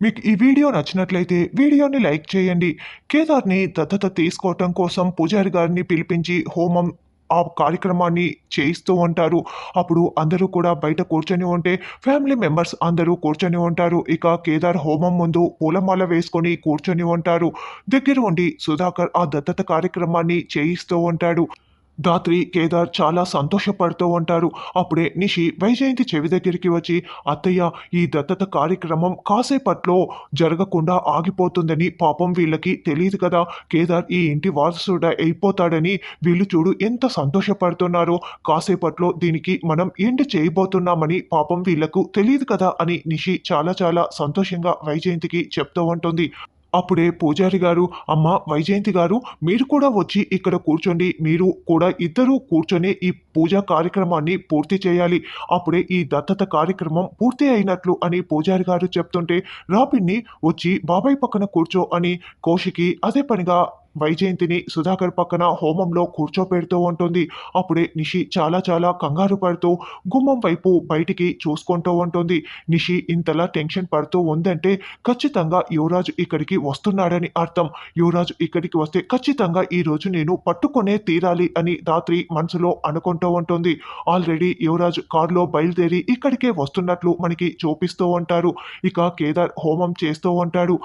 మీకు ఈ వీడియో నచ్చినట్లయితే వీడియోని లైక్ చేయండి. కేదార్ని దత్తత తీసుకోవటం కోసం పూజారి గారిని పిలిపించి హోమం ఆ కార్యక్రమాన్ని చేయిస్తూ ఉంటారు. అప్పుడు అందరూ కూడా బయట కూర్చొని ఉంటే ఫ్యామిలీ మెంబర్స్ అందరూ కూర్చొని ఉంటారు. ఇక కేదార్ హోమం ముందు పూలమాల వేసుకొని కూర్చొని ఉంటారు. దగ్గర ఉండి సుధాకర్ ఆ దత్తత కార్యక్రమాన్ని చేయిస్తూ ఉంటాడు. దాత్రి కేదార్ చాలా సంతోషపడుతూ ఉంటారు. అప్పుడే నిషి వైజయంతి చెవి దగ్గరికి వచ్చి అత్తయ్య ఈ దత్తత కార్యక్రమం కాసేపట్లో జరగకుండా ఆగిపోతుందని పాపం వీళ్ళకి తెలియదు కదా. కేదార్ ఈ ఇంటి వారసుడ అయిపోతాడని వీళ్ళు చూడు ఎంత సంతోషపడుతున్నారో. కాసేపట్లో దీనికి మనం ఎండ్ చేయబోతున్నామని పాపం వీళ్ళకు తెలియదు కదా అని నిషి చాలా చాలా సంతోషంగా వైజయంతికి చెప్తూ ఉంటుంది. అప్పుడే పూజారి గారు అమ్మ వైజయంతి గారు మీరు కూడా వచ్చి ఇక్కడ కూర్చోండి. మీరు కూడా ఇద్దరూ కూర్చొని ఈ పూజా కార్యక్రమాన్ని పూర్తి చేయాలి. అప్పుడే ఈ దత్తత కార్యక్రమం పూర్తి అయినట్లు అని పూజారి గారు చెప్తుంటే రాబిన్ని వచ్చి బాబాయ్ పక్కన కూర్చో అని కోషికి అదే పనిగా వైజయంతిని సుధాకర్ పక్కన హోమంలో కూర్చోపెడుతూ ఉంటుంది. అప్పుడే నిషి చాలా చాలా కంగారు పడుతూ గుమ్మం వైపు బయటికి చూసుకుంటూ ఉంటుంది. నిషి ఇంతలా టెన్షన్ పడుతూ ఉందంటే ఖచ్చితంగా యువరాజు ఇక్కడికి వస్తున్నాడని అర్థం. యువరాజు ఇక్కడికి వస్తే ఖచ్చితంగా ఈ రోజు నేను పట్టుకునే తీరాలి అని రాత్రి మనసులో అనుకుంటూ ఉంటుంది. ఆల్రెడీ యువరాజు కారులో బయలుదేరి ఇక్కడికే వస్తున్నట్లు మనకి చూపిస్తూ ఉంటారు. ఇక కేదార్ హోమం చేస్తూ ఉంటాడు.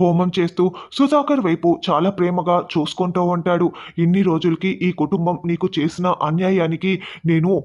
హోమం చేస్తూ సుధాకర్ వైపు చాలా ప్రేమగా చూసుకుంటూ ఉంటాడు. ఇన్ని రోజులకి ఈ కుటుంబం నీకు చేసిన అన్యాయానికి నేను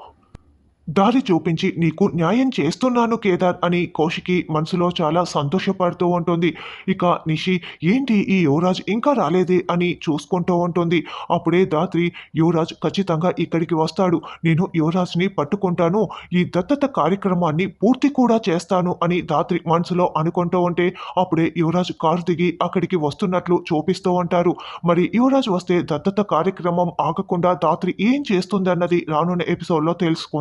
దారి చూపించి నీకు న్యాయం చేస్తున్నాను కేదార్ అని కౌశికి మనసులో చాలా సంతోషపడుతూ ఉంటుంది. ఇక నిషి ఏంటి ఈ యువరాజ్ ఇంకా రాలేదే? అని చూసుకుంటూ ఉంటుంది. అప్పుడే దాత్రి యువరాజ్ ఖచ్చితంగా ఇక్కడికి వస్తాడు. నేను యువరాజ్ని పట్టుకుంటాను. ఈ దత్తత కార్యక్రమాన్ని పూర్తి కూడా చేస్తాను అని దాత్రి మనసులో అనుకుంటూ ఉంటే అప్పుడే యువరాజ్ కారు దిగి అక్కడికి వస్తున్నట్లు చూపిస్తూ ఉంటారు. మరి యువరాజ్ వస్తే దత్తత కార్యక్రమం ఆగకుండా దాత్రి ఏం చేస్తుందన్నది రానున్న ఎపిసోడ్లో తెలుసుకుందాం.